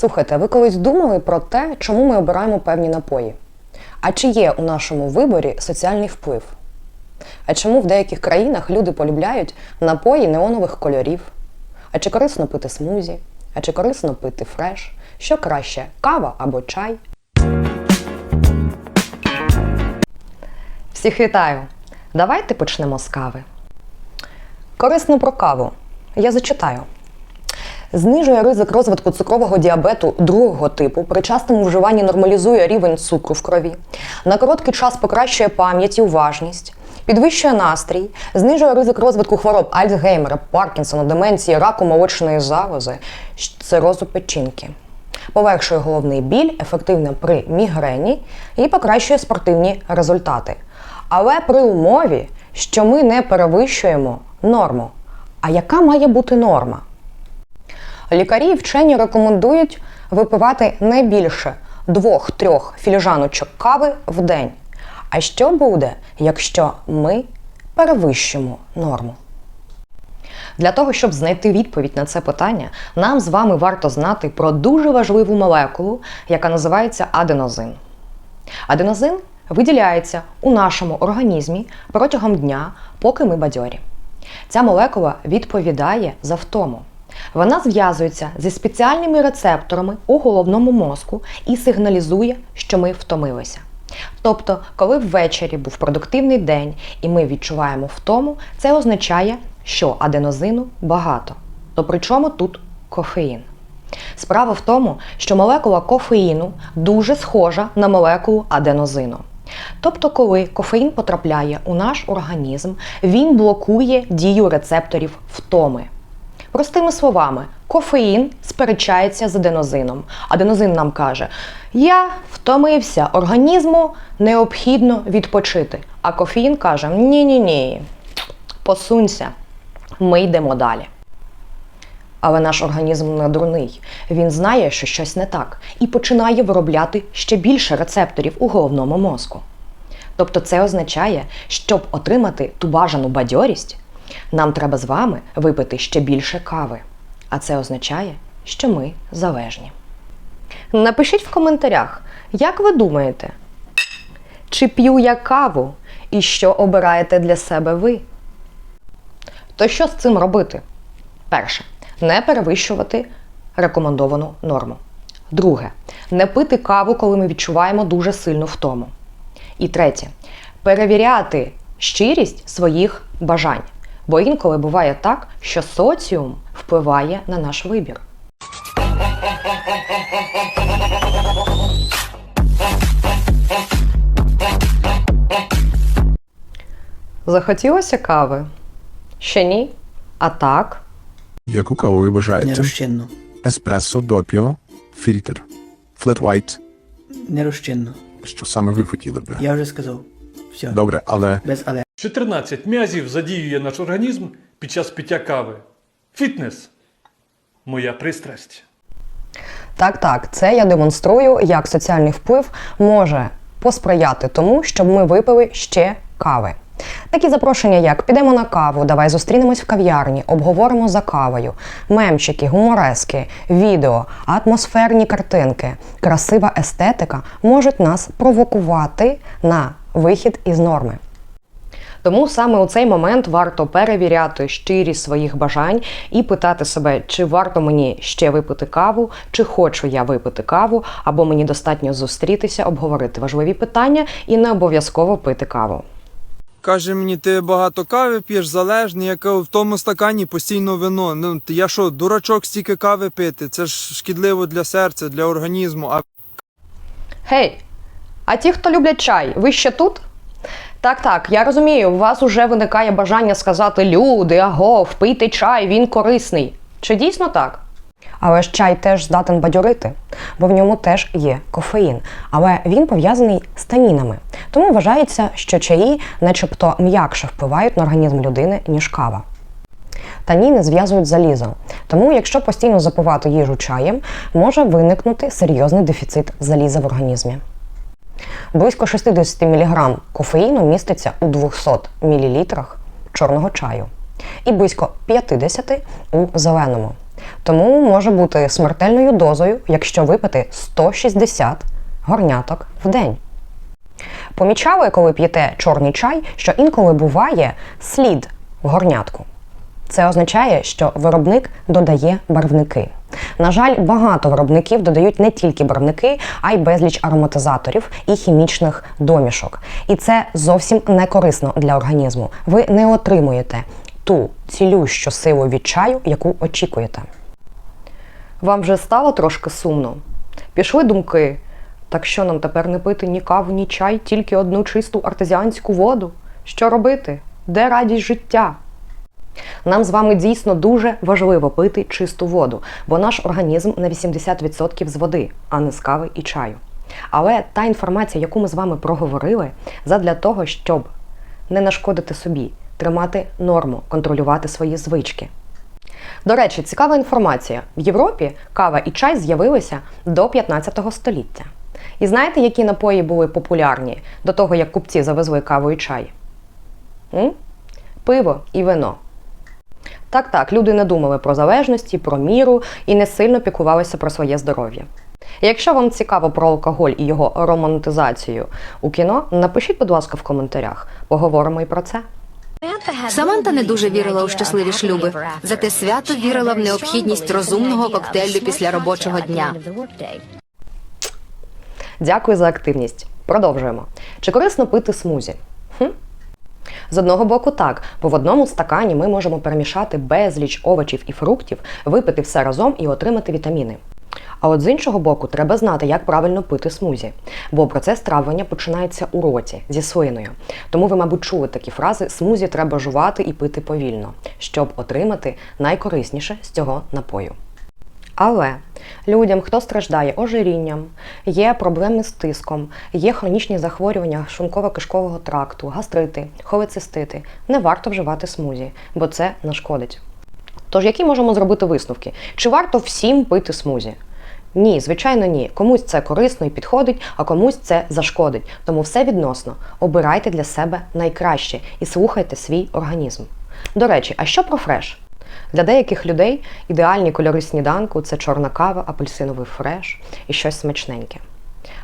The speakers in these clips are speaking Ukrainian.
Слухайте, ви колись думали про те, чому ми обираємо певні напої? А чи є у нашому виборі соціальний вплив? А чому в деяких країнах люди полюбляють напої неонових кольорів? А чи корисно пити смузі? А чи корисно пити фреш? Що краще кава або чай? Всіх вітаю! Давайте почнемо з кави. Корисно про каву. Я зачитаю. Знижує ризик розвитку цукрового діабету другого типу, при частому вживанні нормалізує рівень цукру в крові, на короткий час покращує пам'ять і уважність, підвищує настрій, знижує ризик розвитку хвороб Альцгеймера, Паркінсона, деменції, раку молочної залози, цирозу печінки. Полегшує головний біль, ефективно при мігрені і покращує спортивні результати. Але при умові, що ми не перевищуємо норму. А яка має бути норма? Лікарі і вчені рекомендують випивати не більше двох-трьох філіжаночок кави в день. А що буде, якщо ми перевищимо норму? Для того, щоб знайти відповідь на це питання, нам з вами варто знати про дуже важливу молекулу, яка називається аденозин. Аденозин виділяється у нашому організмі протягом дня, поки ми бадьорі. Ця молекула відповідає за втому. Вона зв'язується зі спеціальними рецепторами у головному мозку і сигналізує, що ми втомилися. Тобто, коли ввечері був продуктивний день і ми відчуваємо втому, це означає, що аденозину багато. То при чому тут кофеїн? Справа в тому, що молекула кофеїну дуже схожа на молекулу аденозину. Тобто, коли кофеїн потрапляє у наш організм, він блокує дію рецепторів втоми. Простими словами, кофеїн сперечається з аденозином. Аденозин нам каже: Я втомився, організму необхідно відпочити. А кофеїн каже: Ні-ні ні, посунься, ми йдемо далі. Але наш організм не дурний. Він знає, що щось не так, і починає виробляти ще більше рецепторів у головному мозку. Тобто це означає, щоб отримати ту бажану бадьорість, нам треба з вами випити ще більше кави. А це означає, що ми залежні. Напишіть в коментарях, як ви думаєте, чи п'ю я каву і що обираєте для себе ви? То що з цим робити? Перше, не перевищувати рекомендовану норму. Друге, не пити каву, коли ми відчуваємо дуже сильну втому. І третє, перевіряти щирість своїх бажань. Бо інколи буває так, що соціум впливає на наш вибір. Захотілося кави? Ще ні? А так? Яку каву ви бажаєте? Нерозчинну. Еспресо, допіо, фільтр, флет white. Нерозчинну. Що саме ви хотіли би? Я вже сказав. Все. Добре, але Без але. 14 м'язів задіює наш організм під час пиття кави. Фітнес моя пристрасть. Так, так, це я демонструю, як соціальний вплив може посприяти тому, щоб ми випили ще кави. Такі запрошення, як підемо на каву, давай зустрінемось в кав'ярні, обговоримо за кавою, мемчики, гуморески, відео, атмосферні картинки, красива естетика можуть нас провокувати на вихід із норми. Тому саме у цей момент варто перевіряти щирість своїх бажань і питати себе, чи варто мені ще випити каву, чи хочу я випити каву, або мені достатньо зустрітися, обговорити важливі питання і не обов'язково пити каву. Каже мені, ти багато кави п'єш залежний, я кажу, в тому стакані постійно вино. Ну я що, дурачок стільки кави пити? Це ж шкідливо для серця, для організму. А Гей, а ті, хто люблять чай, ви ще тут? Так, так, я розумію, у вас уже виникає бажання сказати люди, аго, впийте чай, він корисний. Чи дійсно так? Але ж чай теж здатен бадьорити, бо в ньому теж є кофеїн, але він пов'язаний з танінами. Тому вважається, що чаї, начебто, м'якше впливають на організм людини, ніж кава. Таніни зв'язують залізо, тому якщо постійно запивати їжу чаєм, може виникнути серйозний дефіцит заліза в організмі. Близько 60 мг кофеїну міститься у 200 мл чорного чаю і близько 50 у зеленому. Тому може бути смертельною дозою, якщо випити 160 горняток в день. Помічали, коли п'єте чорний чай, що інколи буває слід в горнятку. Це означає, що виробник додає барвники. На жаль, багато виробників додають не тільки барвники, а й безліч ароматизаторів і хімічних домішок. І це зовсім не корисно для організму. Ви не отримуєте ту цілющу силу від чаю, яку очікуєте. Вам вже стало трошки сумно? Пішли думки. Так що нам тепер не пити ні каву, ні чай, тільки одну чисту артезіанську воду? Що робити? Де радість життя? Нам з вами дійсно дуже важливо пити чисту воду, бо наш організм на 80% з води, а не з кави і чаю. Але та інформація, яку ми з вами проговорили, задля того, щоб не нашкодити собі, тримати норму, контролювати свої звички. До речі, цікава інформація: в Європі кава і чай з'явилися до 15 століття. І знаєте, які напої були популярні до того, як купці завезли каву і чай? М? Пиво і вино. Так, так, люди не думали про залежності, про міру і не сильно піклувалися про своє здоров'я. Якщо вам цікаво про алкоголь і його романтизацію у кіно, напишіть, будь ласка, в коментарях. Поговоримо і про це. Саманта не дуже вірила у щасливі шлюби, зате свято вірила в необхідність розумного коктейлю після робочого дня. Дякую за активність. Продовжуємо. Чи корисно пити смузі? Хм? З одного боку, так, бо в одному стакані ми можемо перемішати безліч овочів і фруктів, випити все разом і отримати вітаміни. А от з іншого боку, треба знати, як правильно пити смузі, бо процес травлення починається у роті зі слиною. Тому ви, мабуть, чули такі фрази смузі треба жувати і пити повільно, щоб отримати найкорисніше з цього напою. Але людям, хто страждає ожирінням, є проблеми з тиском, є хронічні захворювання шлунково-кишкового тракту, гастрити, холецистити, не варто вживати смузі, бо це нашкодить. Тож, які можемо зробити висновки? Чи варто всім пити смузі? Ні, звичайно, ні. Комусь це корисно і підходить, а комусь це зашкодить. Тому все відносно. Обирайте для себе найкраще і слухайте свій організм. До речі, а що про фреш? Для деяких людей ідеальні кольори сніданку це чорна кава, апельсиновий фреш і щось смачненьке.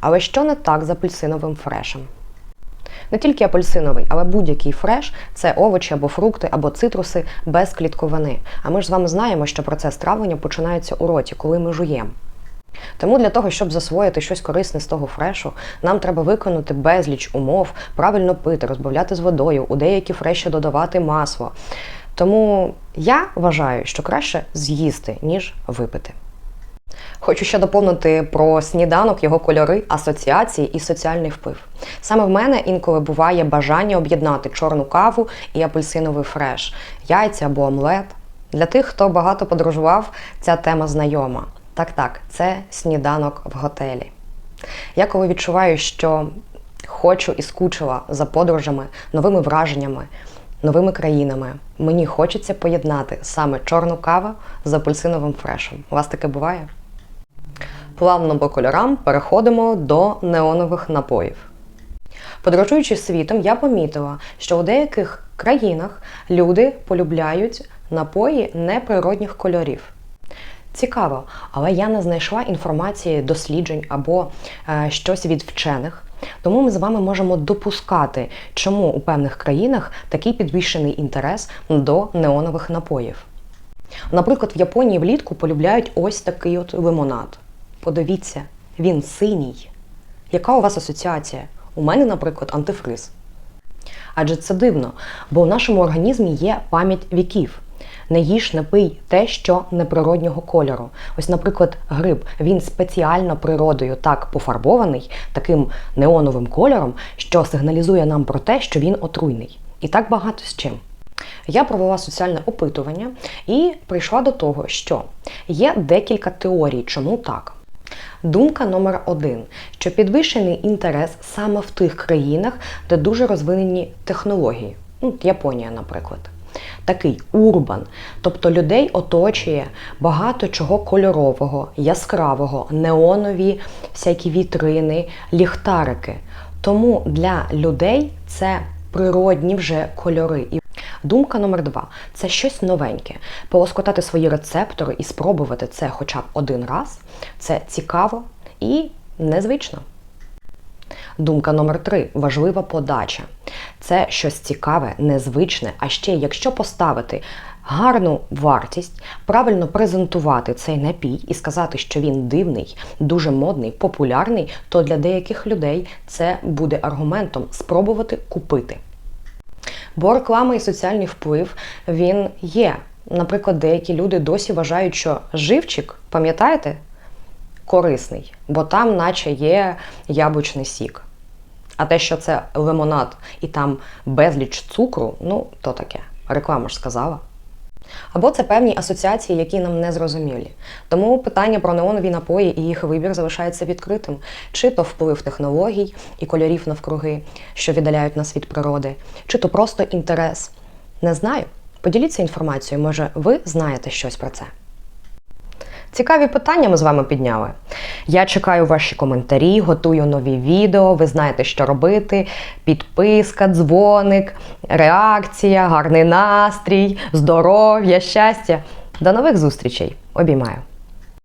Але що не так з апельсиновим фрешем? Не тільки апельсиновий, але будь-який фреш це овочі або фрукти, або цитруси без клітковини. А ми ж з вами знаємо, що процес травлення починається у роті, коли ми жуємо. Тому для того, щоб засвоїти щось корисне з того фрешу, нам треба виконати безліч умов, правильно пити, розбавляти з водою, у деякі фреші додавати масло. Тому я вважаю, що краще з'їсти, ніж випити. Хочу ще доповнити про сніданок, його кольори, асоціації і соціальний вплив. Саме в мене інколи буває бажання об'єднати чорну каву і апельсиновий фреш, яйця або омлет. Для тих, хто багато подорожував, ця тема знайома. Так, так, це сніданок в готелі. Я коли відчуваю, що хочу і скучила за подорожами, новими враженнями, новими країнами, мені хочеться поєднати саме чорну каву з апельсиновим фрешем. У вас таке буває? Плавно по кольорам переходимо до неонових напоїв. Подорожуючи світом, я помітила, що у деяких країнах люди полюбляють напої неприродних кольорів. Цікаво, але я не знайшла інформації досліджень або е, щось від вчених. Тому ми з вами можемо допускати, чому у певних країнах такий підвищений інтерес до неонових напоїв. Наприклад, в Японії влітку полюбляють ось такий от лимонад. Подивіться, він синій. Яка у вас асоціація? У мене, наприклад, антифриз. Адже це дивно, бо у нашому організмі є пам'ять віків. Не їж, не пий те, що неприроднього кольору. Ось, наприклад, гриб, він спеціально природою так пофарбований, таким неоновим кольором, що сигналізує нам про те, що він отруйний. І так багато з чим. Я провела соціальне опитування і прийшла до того, що є декілька теорій, чому так. Думка номер один, що підвищений інтерес саме в тих країнах, де дуже розвинені технології, ну, Японія, наприклад. Такий урбан, тобто людей оточує багато чого кольорового, яскравого, неонові, всякі вітрини, ліхтарики. Тому для людей це природні вже кольори. Думка номер два це щось новеньке. Полоскотати свої рецептори і спробувати це хоча б один раз. Це цікаво і незвично. Думка номер три важлива подача. Це щось цікаве, незвичне, а ще якщо поставити гарну вартість, правильно презентувати цей напій і сказати, що він дивний, дуже модний, популярний, то для деяких людей це буде аргументом спробувати купити. Бо реклама і соціальний вплив він є. Наприклад, деякі люди досі вважають, що живчик, пам'ятаєте, корисний, бо там, наче є яблучний сік. А те, що це лимонад і там безліч цукру, ну то таке. Реклама ж сказала. Або це певні асоціації, які нам не зрозумілі. Тому питання про неонові напої і їх вибір залишається відкритим. Чи то вплив технологій і кольорів навкруги, що віддаляють нас від природи, чи то просто інтерес. Не знаю. Поділіться інформацією, може, ви знаєте щось про це. Цікаві питання ми з вами підняли. Я чекаю ваші коментарі, готую нові відео. Ви знаєте, що робити. Підписка, дзвоник, реакція, гарний настрій, здоров'я, щастя. До нових зустрічей. Обіймаю.